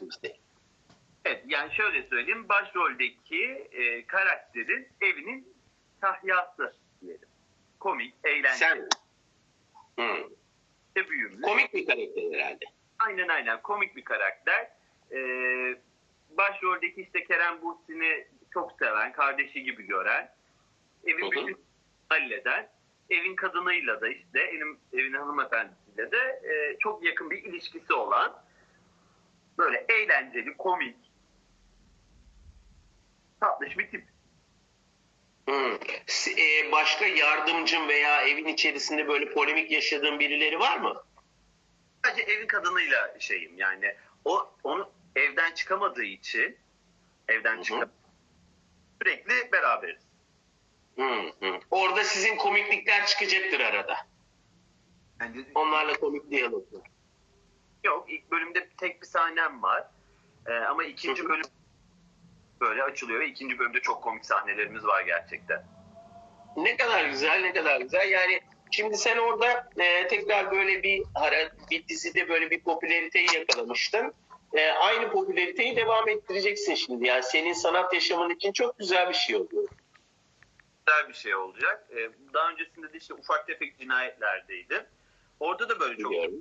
bize. Evet yani şöyle söyleyeyim başroldeki e, karakterin evinin tahyası diyelim. Komik, eğlenceli, Sen Hı. büyümlü. komik bir karakter herhalde. Aynen aynen komik bir karakter. Ee, başroldeki işte Kerem Bursin'i çok seven, kardeşi gibi gören, evin bütün halleden, evin kadınıyla da işte evin, evin hanımefendisiyle de e, çok yakın bir ilişkisi olan böyle eğlenceli, komik, tatlış bir tip. Hı. S- e, başka yardımcın veya evin içerisinde böyle polemik yaşadığın birileri var mı? Sadece evin kadınıyla şeyim yani o onu evden çıkamadığı için evden çıkıp sürekli beraberiz. Hı, hı. Orada sizin komiklikler çıkacaktır arada. Yani Onlarla komik diyaloglar. Yok ilk bölümde tek bir sahnem var. Ee, ama ikinci bölüm böyle açılıyor ve ikinci bölümde çok komik sahnelerimiz var gerçekten. Ne kadar güzel, ne kadar güzel. Yani şimdi sen orada e, tekrar böyle bir ara, bir dizide böyle bir popülariteyi yakalamıştın. E, aynı popülariteyi devam ettireceksin şimdi. Yani senin sanat yaşamın için çok güzel bir şey oluyor. Güzel bir şey olacak. Ee, daha öncesinde de işte ufak tefek cinayetlerdeydim. Orada da böyle çok Biliyorum.